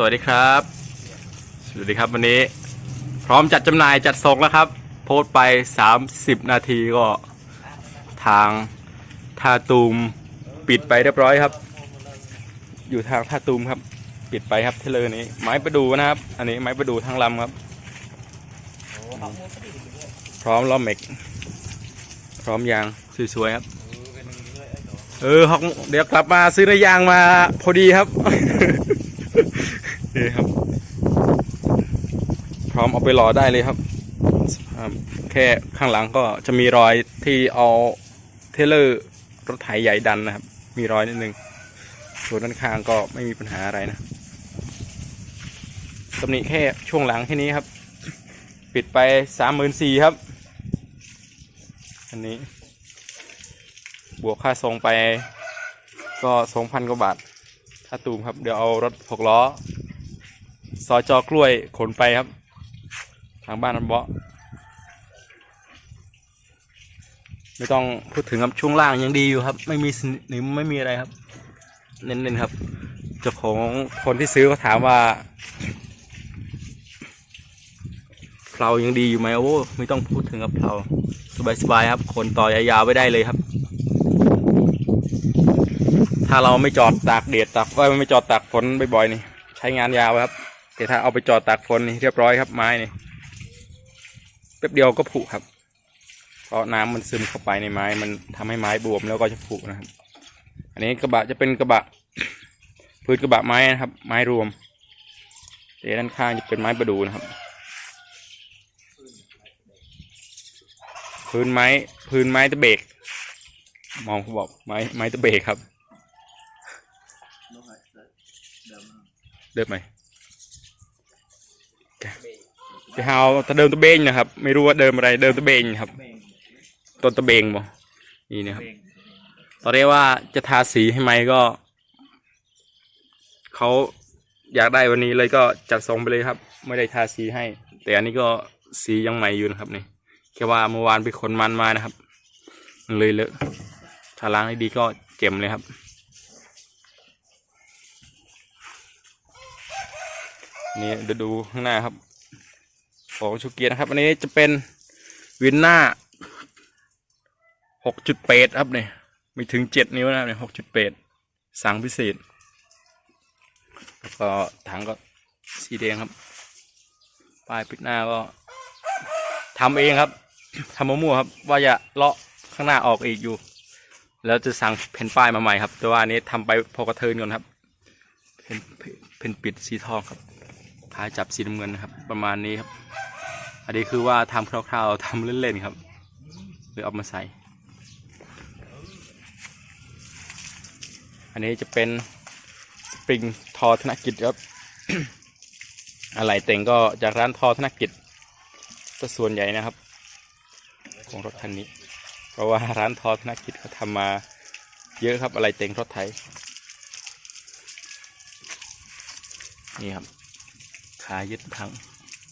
สวัสดีครับ สวัสดีครับวันนี้ พร้อมจัดจำหน่ายจัดส่งแล้วครับ โพสต์ไป 30 นาทีก็ทางท่าตูมปิดไปเรียบร้อยครับ อยู่ทางท่าตูมครับ ปิดไปครับเทเลอร์นี้ ไม้ประดูนะครับ อันนี้ไม้ประดูทั้งลำครับ พร้อมล้อมเมกพร้อมยางสวยๆครับ เออเดี๋ยวกลับมาซื้อเนื้อยางมาพอดีครับ ครับ พร้อมเอาไปรอได้เลยครับ แค่ข้างหลังก็จะมีรอยที่เอาเทเลอร์รถไถใหญ่ดันนะครับ มีรอยนิดนึงส่วนด้านข้างก็ไม่มีปัญหาอะไรนะตำหนิแค่ช่วงหลังแค่นี้ครับ ปิดไปสามหมื่นสี่ครับ อันนี้ บวกค่าทรงไปก็สองพันกว่าบาทค่าตูมครับ เดี๋ยวเอารถหกล้อ ซอยจอกล้วยขนไปครับ ทางบ้านนันเบาะไม่ต้องพูดถึงครับช่วงล่างยังดีอยู่ครับ ไม่มีสนิมไม่มีอะไรครับ เน้นๆครับเจ้าของคนที่ซื้อเขาถามว่าเพลายังดีอยู่ไหมโอ้ไม่ต้องพูดถึงครับเพลาสบายๆครับขนต่อยาวๆไว้ได้เลยครับ ถ้าเราไม่จอดตากแดดตากไม่จอดตากฝนบ่อยๆนี่ ใช้งานยาวครับ แต่ถ้าเอาไปจอดตากฝนนี่เรียบร้อยครับไม้นี่แป๊บเดียวก็ผุครับ เพราะน้ำมันซึมเข้าไปในไม้ มันทำให้ไม้บวมแล้วก็จะผุนะครับ อันนี้กระบะจะเป็นกระบะพื้นกระบะไม้นะครับ ไม้รวมแต่ด้านข้างจะเป็นไม้ประดูนะครับ พื้นไม้พื้นไม้ตะเบก มองเขาบอกไม้ไม้ตะเบกครับ เดิมไหม จะเฮาตะเดิมตะเบงนะครับ ไม่รู้ว่าเดิมอะไรเดิมตะเบงครับต้นตะเบงบ่นี่นะครับตอนนี้ว่าจะทาสีให้ไหมก็เขาอยากได้วันนี้เลยก็จัดส่งไปเลยครับ ไม่ได้ทาสีให้ แต่อันนี้ก็สียังใหม่อยู่นะครับนี่แค่ว่าเมื่อวานไปขนมันมานะครับ เลยเลอะถ้าล้างให้ดีก็เจ็มเลยครับ นี่เดี๋ยวดูข้างหน้าครับ ของชูเกียร์นะครับ อันนี้จะเป็นวินหน้าหกจุดเปดครับเนี่ยไม่ถึงเจ็ดนิ้วนะเนี่ยหกจุดเปดสั่งพิเศษแล้วก็ถังก็สีแดงครับปลายปิดหน้าก็ทำเองครับทำมั่วๆครับ ว่าจะเลาะข้างหน้าออกอีกอยู่ แล้วจะสั่งเพนป้ายมาใหม่ครับ แต่ว่าอันนี้ทำไปพอกระเทินก่อนครับเพนเพนปิดสีทองครับ ท้ายจับสีน้ำเงินนะครับ ประมาณนี้ครับ อันนี้คือว่าทำคร่าวๆทำเล่นๆครับเลยเอามาใส่ อันนี้จะเป็นสปริงทอธนกิจครับอะไรแต่งก็จากร้านทอธนกิจซะส่วนใหญ่นะครับ ของรถคันนี้ เพราะว่าร้านทอธนกิจเขาทำมาเยอะครับอะไรแต่งรถไทยนี่ครับ ขายึดทั้ง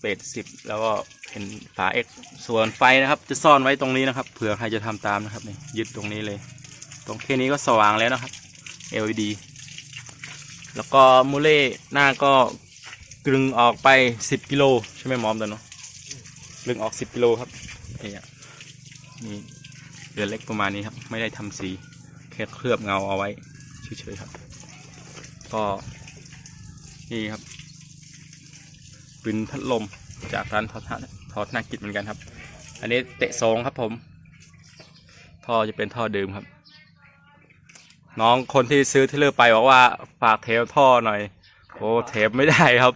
เป็ดสิบแล้วก็เป็นฝาเอกส่วนไฟนะครับ จะซ่อนไว้ตรงนี้นะครับเผื่อใครจะทำตามนะครับนี่ยึดตรงนี้เลย ตรงแค่นี้ก็สว่างแล้วนะครับ LED แล้วก็มูเล่หน้าก็กลึงออกไป 10 กิโลใช่ไหมมอมตัวเนาะกลึงออก 10 กิโลครับนี่นี่เรือเล็กประมาณนี้ครับ ไม่ได้ทำสีแค่เคลือบเงาเอาไว้เฉยๆครับ ก็นี่ครับ ป็นพัดลมจากร้านทอททอนากิจเหมือนกันครับ อันนี้เตะสองครับผมท่อจะเป็นท่อเดิมครับ น้องคนที่ซื้อเทเลอร์ไปบอกว่าฝากเทปท่อหน่อย โอ้เทปไม่ได้ครับ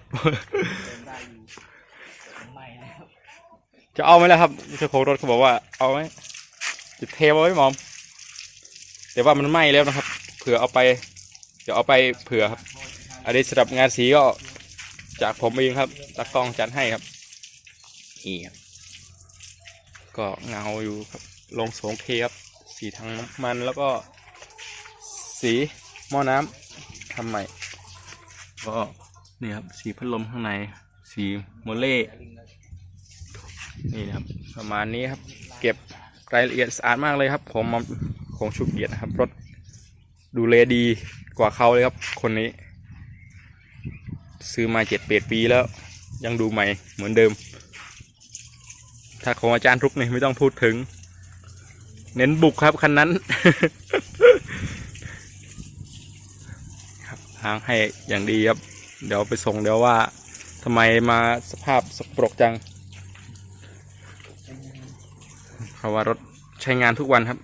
จะเอาไหมล่ะครับเจ้าของรถเขาบอกว่าเอาไหมจะเทปเอาไว้หมอม แต่ว่ามันไหม้แล้วนะครับ เผื่อเอาไป เดี๋ยวเอาไปเผื่อครับ อันนี้สำหรับงานสีก็ จากผมเองครับตากล้องจัดให้ครับนี่ครับก็เงาอยู่ครับลงสงเคครับสีทางน้ำมันแล้วก็สีหม้อน้ำทำใหม่ก็นี่ครับสีพัดลมข้างใน สีโมเล่นี่นะครับประมาณนี้ครับ เก็บรายละเอียดสะอาดมากเลยครับ ผมของชุบเกียรตินะครับรถดูแลดีกว่าเขาเลยครับ คนนี้ ซื้อมาเจ็ดเปดปีแล้ว ยังดูใหม่เหมือนเดิม ถ้าของอาจารย์ทุกเนี่ยไม่ต้องพูดถึง เน้นบุกครับคันนั้นครับทางให้อย่างดีครับ เดี๋ยวไปส่งเดี๋ยวว่าทำไมมาสภาพสกปรกจังเพราะว่ารถใช้งานทุกวันครับ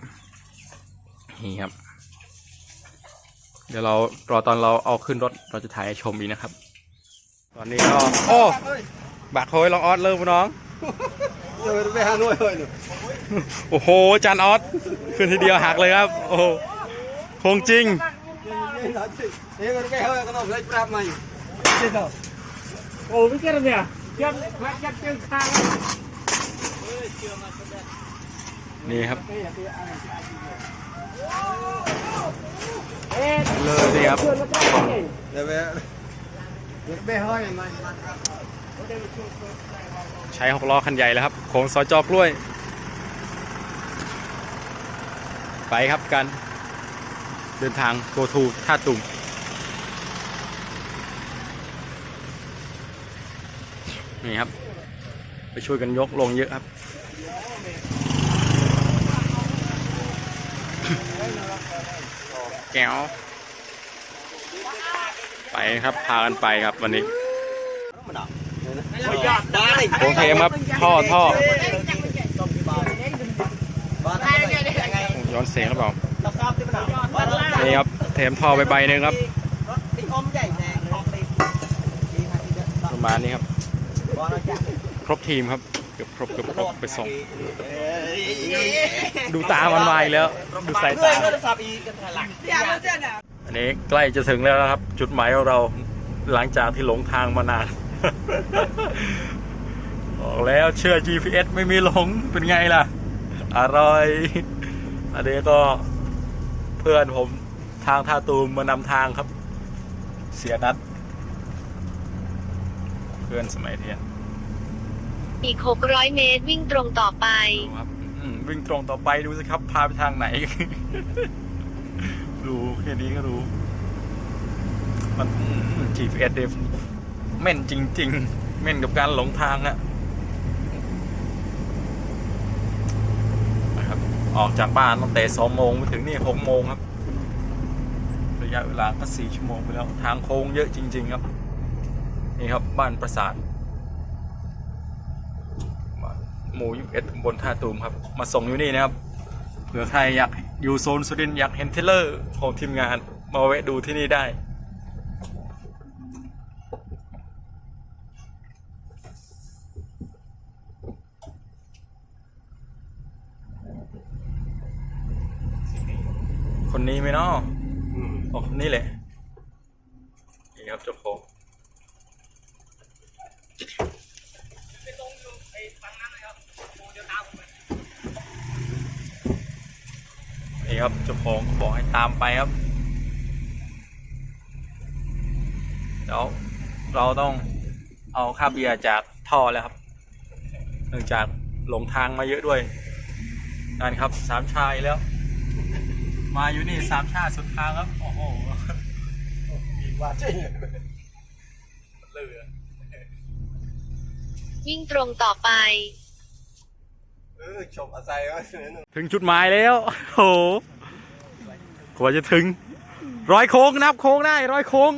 นี่ครับ เดี๋ยวเรารอตอนเราเอาขึ้นรถเราจะถ่ายให้ชมอีกนะครับ ตอนนี้ก็โอ้บากโคยลองออสเริ่มน้อง Rồi về Hà Nội rồi nữa. โอ้โหจานออสขึ้นทีเดียวหักเลยครับโอ้โหคงจริง Thế rồi về hơi con ông lấy prap mày. โอ้ไม่เกินเนี่ยยับยับเชิงคางนี่ครับเอ๊ะเลยนี่ครับเพื่อนมาได้ไง ใช้หกล้อคันใหญ่แล้วครับโค้งซอยจอกล้วย ไปครับกัน เดินทางโกทูท่าตุ่มนี่ครับ ไปช่วยกันยกลงเยอะครับแก้ว ไปครับพากันไปครับวันนี้ Đá này. โค้งเทมครับท่อท่อย้อนเสียงหรือเปล่านี่ครับเทมท่อไปใบหนึ่งครับประมาณนี้ครับ ครบทีมครับเกือบครบเกือบครบไปส่งดูตามันวายแล้ว ดูสายตาอั นนี้ใกล้จะถึงแล้วนะครับ จุดหมายของเราหลังจากที่หลงทางมานานบอกแล้วเชื่อ GPS ไม่มีหลงเป็นไงล่ะ อร่อย อันนี้ก็เพื่อนผมทางท่าตูมมานำทางครับ เสียนัด เพื่อนสมัยเรียน อีก600เมตรวิ่งตรงต่อไปดูครับอืมวิ่งตรงต่อไปดูสิครับ พาไปทางไหน รู้แค่นี้ก็รู้ มัน GPS เดฟแม่นจริง ๆ แม่นกับการหลงทางอะนะครับ ออกจากบ้านตั้งแต่สองโมงมาถึงนี่หกโมงครับ ระยะเวลาก็สี่ชั่วโมงไปแล้ว ทางโค้งเยอะจริง ๆ ครับ นี่ครับบ้านประสาทหมู่ยี่สิบเอ็ดตำบลท่าตูมครับ มาส่งอยู่นี่นะครับเผื่อใครอยาก อยู่โซนสุรินทร์อยากเห็นเทรลเลอร์ของทีมงานมาแวะดูที่นี่ได้ คนนี้ไหมเนาะอ๋อคนนี้แหละ นี่ครับเจ้าของ นี่ครับเจ้าของบอกให้ตามไปครับ เดี๋ยวเราต้องเอาค่าเบียร์จากท่อแล้วครับ เนื่องจากหลงทางมาเยอะด้วยนั่นครับสามชายแล้ว มาอยู่นี่สามชาติสุดทางครับ โอ้โห Và chứ. เลือวิ่งตรงต่อไป Ừ, chụp ở dày ơi. ถึงจุดหมายแล้วโอ้โหกว่าจะถึง ร้อยโค้งนับโค้งได้ ร้อยโค้ง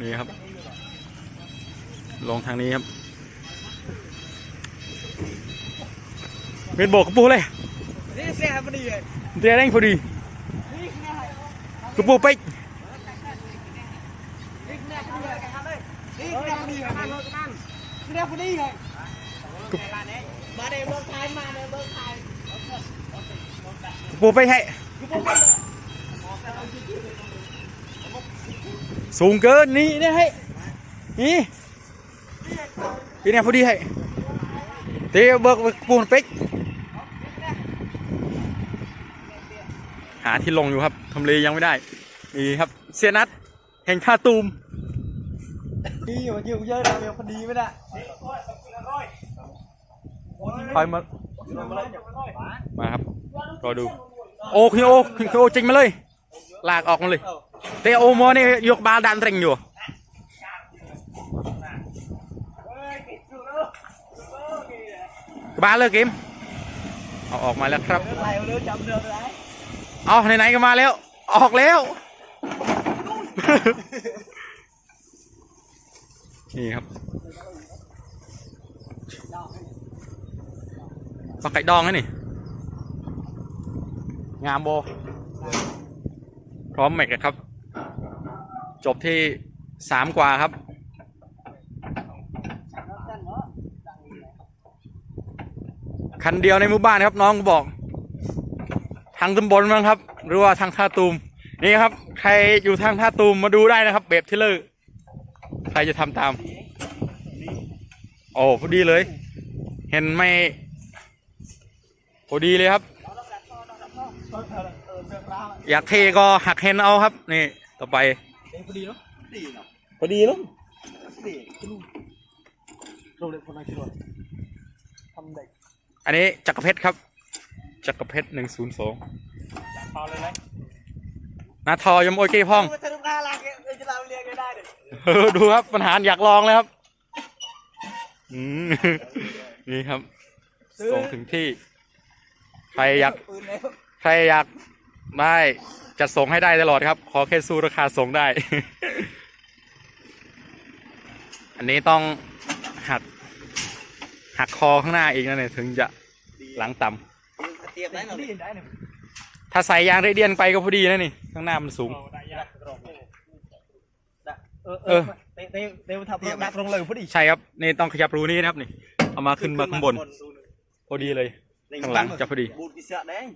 นี่ครับ ลงทางนี้ครับเม็ดโบกกระปูเลยนี่เสียพอดีเลยเรียแรงพอดีกระปูไปก นี่เนี่ยพอดีเลย เดีเลยนั่นรถนั่นนี่เนี่ยพอดีเลยมาเดี๋ยวเบิร์ไทยมาเดี๋ยวเบิร์ไทยปูไปให้ สูงเกินนี่เนี่ยให้นี่พี่เนี่ยพอดีให้เตียวเบิกเบิกปูนเป๊กหาที่ลงอยู่ครับทำเลยังไม่ได้นี่ครับ เสียนัดแห่งท่าตูม ดีอยู่ยืมเยอะเดี๋ยวพอดีไม่ได้คอยมา มาครับ รอดู โอ้คุณโอคุณโอจริงมาเลย ลากออกมาเลยแต่โอโมนี่ยกบาลดันเร่งอยู่บาเลยเกมเอาออกมาแล้วครับเอจำเรืออะไรเอาไหนๆก็มาแล้ว ออกแล้ว นี่ครับปลาไก่ดองนะนี่ งามโบ พร้อมแม็กอะครับ จบที่สามกว่าครับคันเดียวในหมู่บ้านครับน้องก็บอก ทางตำบลมั้งครับ หรือว่าทางท่าตูมนี่ครับ ใครอยู่ทางท่าตูมมาดูได้นะครับ เบบที่เลอร์ ใครจะทำตาม โอ้พอดีเลย เห็นไหมพอดีเลยครับ อยากเทก็หักเห็นเอาครับ นี่ต่อไปพอดีเนาะดีเนาะพอดีแล้วดีโรงเรียนคนนั้นคิดว่าทำเด็กอันนี้จักรเพชรครับ จักรเพชรหนึ่งศูนย์สองพอเลยไหมนาทอยมโอเคพ่อง ไม่ทะลุกาลาเกเอจะเราเรียนก็ได้เลยเออดูครับปัญหาอยากลองเลยครับอืมนี่ครับ ส่งถึงที่ ใครอยากปืนแล้วใครอยากได้จะส่งให้ได้ตลอดครับ ขอแค่สู้ราคาส่งได้ อันนี้ต้องหัก หักคอข้างหน้าอีกนะเนี่ยถึงจะหลังต่ำเตรียมได้หน่อยดีได้หนึ่งถ้าใส่ยางเรเดียนไปก็พอดีนะนี่ ข้างหน้ามันสูง เออเออเตะเตะเตะทำดักลงเลยพอดีใช่ครับนี่ต้องขยับรูนี้นะครับนี่เอามาขึ้นมาข้างบน พอดีเลยข้างหลังจะพอดีบูดกิเสียแดง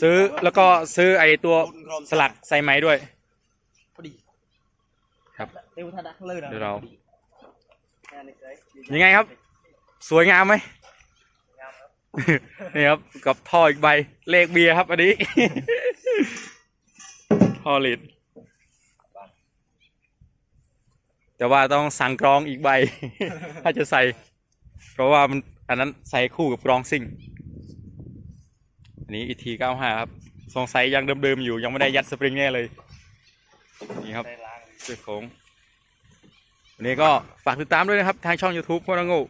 ซื้อแล้วก็ซื้อไอตัวสลักใส่ไหมด้วยพอดีครับเตะทดักเลยนะเดี๋ยวเรายังไงครับ สวยงามไหมนี่ครับกับท่ออีกใบเลขเบียร์ครับอันนี้ท่อลิด แต่ว่าต้องสั่งกรองอีกใบ ถ้าจะใส่ เพราะว่ามันอันนั้นใส่คู่กับกรองซิ่ง อันนี้อีทีเก้าห้าครับ สงสัยยังเดิมๆอยู่ยังไม่ได้ยัดสปริงแน่เลย นี่ครับสุดโค้งวันนี้ก็ฝากติดตามด้วยนะครับ ทางช่อง YouTube พ่อเรังู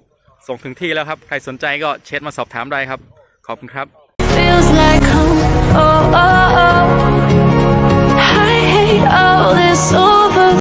ส่งถึงที่แล้วครับ ใครสนใจก็เช็ดมาสอบถามได้ครับ ขอบคุณครับ feels like home. Oh, oh, oh. I hate all this